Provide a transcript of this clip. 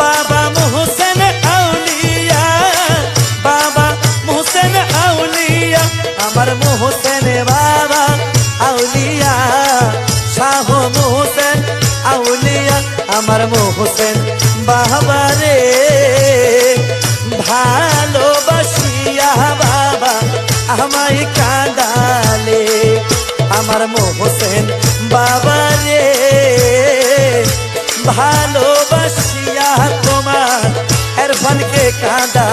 বাবা আউলিয়া বাবা আউলিয়া, আমার মোহসেন বাবা আউলিয়া, শাহ আউলিয়া, আমার ভালোবাসিয়া বাবা আমার বাবা রে। ভালোবাসিয়া তোমার এর ফলকে কাঁদা